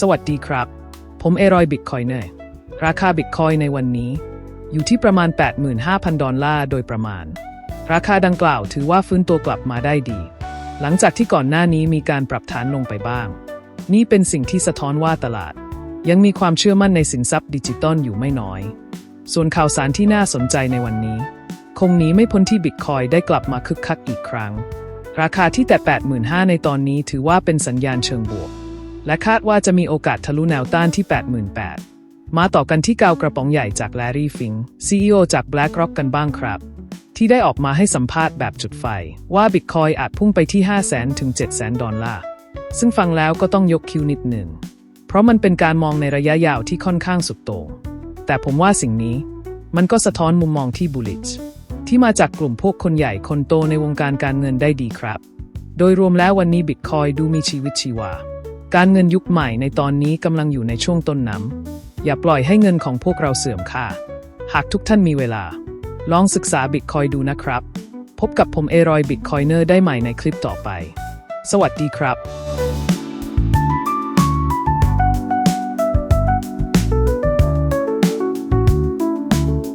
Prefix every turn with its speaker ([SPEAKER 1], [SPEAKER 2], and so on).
[SPEAKER 1] สวัสดีครับ ผมเอรอยบิตคอยเนอร์ราคาบิตคอยในวันนี้ อยู่ที่ประมาณ 85,000 ดอลลาร์โดยประมาณ ราคาดังกล่าวถือว่าฟื้นตัวกลับมาได้ดี หลังจากที่ก่อนหน้านี้มีการปรับฐานลงไปบ้าง นี่เป็นสิ่งที่สะท้อนว่าตลาด ยังมีความเชื่อมั่นในสินทรัพย์ดิจิตอลอยู่ไม่น้อย ส่วนข่าวสารที่น่าสนใจในวันนี้ คงหนีไม่พ้นที่บิตคอยได้กลับมาคึกคักอีกครั้ง ราคาที่แต่ 85,000ในตอนนี้ถือว่าเป็นสัญญาณเชิงบวก และคาดว่าจะมีโอกาสทะลุแนวต้านที่ 88,000 มาต่อกันที่กาวกระป๋องใหญ่จากแลรี่ฟิง CEO จาก BlackRock กันบ้างครับ ที่ได้ออกมาให้สัมภาษณ์แบบจุดไฟ ว่าบิตคอยอาจพุ่งไปที่ 500,000 ถึง700,000 ดอลลาร์ ซึ่งฟังแล้วก็ต้องยกคิวนิดหนึ่ง เพราะมันเป็นการมองในระยะยาวที่ค่อนข้างสุดโต่งแต่ผมว่าสิ่งนี้มันก็สะท้อนมุมมองที่ bullish ที่มาจากกลุ่มพวกคนใหญ่คนโตในวงการการเงินได้ดีครับ โดยรวมแล้ววันนี้บิตคอยดูมีชีวิตชีวา การเงินยุคใหม่ในตอนนี้กำลังอยู่ในช่วงต้นน้ำอย่าปล่อยให้เงินของพวกเราเสื่อมค่า หากทุกท่านมีเวลา ลองศึกษาบิตคอยดูนะครับ พบกับผมเอรอยบิตคอยเนอร์ได้ใหม่ในคลิปต่อไป สวัสดีครับ